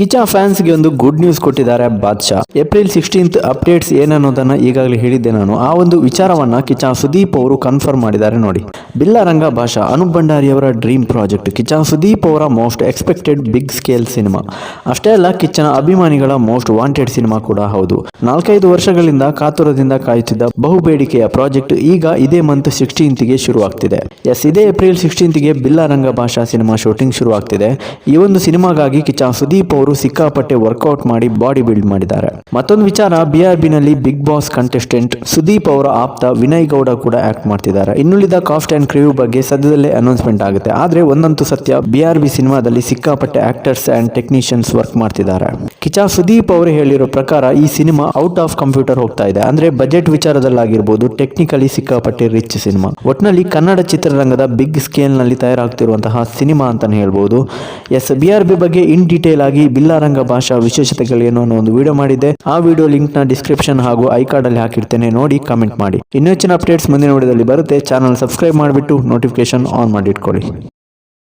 ಕಿಚಾ ಫ್ಯಾನ್ಸ್ಗೆ ಒಂದು good news ಕೊಟ್ಟಿದ್ದಾರೆ Badshah. April sixteenth updates ಏನನ್ನೋದನ್ನ ಈಗಾಗಲೇ ಹೇಳಿದ್ದೆ ನಾನು. ಆ ಒಂದು ವಿಚಾರವನ್ನ ಕಿಚಾ ಸುದೀಪ್ ಅವರು ಕನ್ಫರ್ಮ್ ಮಾಡಿದ್ದಾರೆ ನೋಡಿ. ಬಿಲ್ಲಾರಂಗ ಭಾಷಾ, ಅನುಪ್ ಭಂಡಾರಿಯವರ ಡ್ರೀಮ್ ಪ್ರಾಜೆಕ್ಟ್ ಕಿಚಾ ಸುದೀಪ್ ಅವರ most expected big scale cinema ಅಷ್ಟೇ ಅಲ್ಲ, ಕಿಚ್ಚನ ಅಭಿಮಾನಿಗಳ ಮೋಸ್ಟ್ ವಾಂಟೆಡ್ ಸಿನಿಮಾ ಕೂಡ ಹೌದು. ನಾಲ್ಕೈದು ವರ್ಷಗಳಿಂದ ಕಾತುರದಿಂದ ಕಾಯುತ್ತಿದ್ದ ಬಹುಬೇಡಿಕೆಯ ಪ್ರಾಜೆಕ್ಟ್ ಈಗ ಇದೇ ಮಂತ್ ಸಿಕ್ಸ್ಟೀನ್ತ್ಗೆ ಶುರುವಾಗ್ತಿದೆ. ಎಸ್ ಇದೇ ಏಪ್ರಿಲ್ ಸಿಕ್ಸ್ಟೀನ್ತ್ಗೆ ಬಿಲ್ಲಾರಂಗ ಭಾಷಾ ಸಿನಿಮಾ ಶೂಟಿಂಗ್ ಶುರುವಾಗ್ತಿದೆ. ಈ ಒಂದು ಸಿನಿಮಾಗಾಗಿ ಕಿಚ್ಚ ಸುದೀಪ್ ಅವರು ಸಿಕ್ಕಾಪಟ್ಟೆ ವರ್ಕೌಟ್ ಮಾಡಿ ಬಾಡಿ ಬಿಲ್ಡ್ ಮಾಡಿದ್ದಾರೆ. ಮತ್ತೊಂದು ವಿಚಾರ ಬಿಆರ್ಬಿ ನಲ್ಲಿ ಬಿಗ್ ಬಾಸ್ ಕಂಟೆಸ್ಟೆಂಟ್ ಸುದೀಪ್ ಅವರ ಆಪ್ತ ವಿನಯ್ ಗೌಡ ಕೂಡ ಆಕ್ಟ್ ಮಾಡ್ತಿದ್ದಾರೆ. ಇನ್ನುಳಿದ ಕಾಸ್ಟ್ ಅಂಡ್ ಕ್ರಿವ್ ಬಗ್ಗೆ ಸದ್ಯದಲ್ಲೇ ಅನೌನ್ಸ್ಮೆಂಟ್ ಆಗುತ್ತೆ. ಆದ್ರೆ ಒಂದಂತೂ ಸತ್ಯ ಬಿಆರ್ಬಿ ಸಿನಿಮಾದಲ್ಲಿ ಸಿಕ್ಕಾಪಟ್ಟೆ ಆಕ್ಟರ್ಸ್ ಅಂಡ್ ಟೆಕ್ನಿಷಿಯನ್ಸ್ ವರ್ಕ್ ಮಾಡ್ತಿದ್ದಾರೆ. ಕಿಚಾ ಸುದೀಪ್ ಅವರು ಹೇಳಿರೋ ಪ್ರಕಾರ ಈ ಸಿನಿಮಾ ಔಟ್ ಆಫ್ ಕಂಪ್ಯೂಟರ್ ಹೋಗ್ತಾ ಇದೆ. ಅಂದ್ರೆ ಬಜೆಟ್ ವಿಚಾರದಲ್ಲಾಗಿರ್ಬೋದು ಟೆಕ್ನಿಕಲಿ ಸಿಕ್ಕಾಪಟ್ಟೆ ರಿಚ್ ಸಿನಿಮಾ. ಒಟ್ನಲ್ಲಿ ಕನ್ನಡ ಚಿತ್ರರಂಗದ ಬಿಗ್ ಸ್ಕೇಲ್ನಲ್ಲಿ ತಯಾರಾಗ್ತಿರುವಂತಹ ಸಿನಿಮಾ ಅಂತಾನೆ ಹೇಳ್ಬೋದು. ಎಸ್ ಬಿಆರ್ಬಿ ಬಗ್ಗೆ ಇನ್ ಡೀಟೇಲ್ ಆಗಿ ಬಿಲ್ಲಾರಂಗ ಭಾಷಾ ವಿಶೇಷತೆಗಳೇನು ಅನ್ನೋ ಒಂದು ವಿಡಿಯೋ ಮಾಡಿದೆ ಆ ವಿಡಿಯೋ ಲಿಂಕ್ನ ಡಿಸ್ಕ್ರಿಪ್ಷನ್ ಹಾಗೂ ಐ ಕಾರ್ಡ್ ಅಲ್ಲಿ ಹಾಕಿರ್ತೇನೆ. ನೋಡಿ ಕಮೆಂಟ್ ಮಾಡಿ. ಇನ್ನೂ ಹೆಚ್ಚಿನ ಅಪ್ಡೇಟ್ಸ್ ಮುಂದಿನ ವಿಡಿಯೋದಲ್ಲಿ ಬರುತ್ತೆ. ಚಾನಲ್ ಸಬ್ಸ್ಕ್ರೈಬ್ ಮಾಡಿಬಿಟ್ಟು ನೋಟಿಫಿಕೇಶನ್ ಆನ್ ಮಾಡಿ ಇಟ್ಕೊಳ್ಳಿ.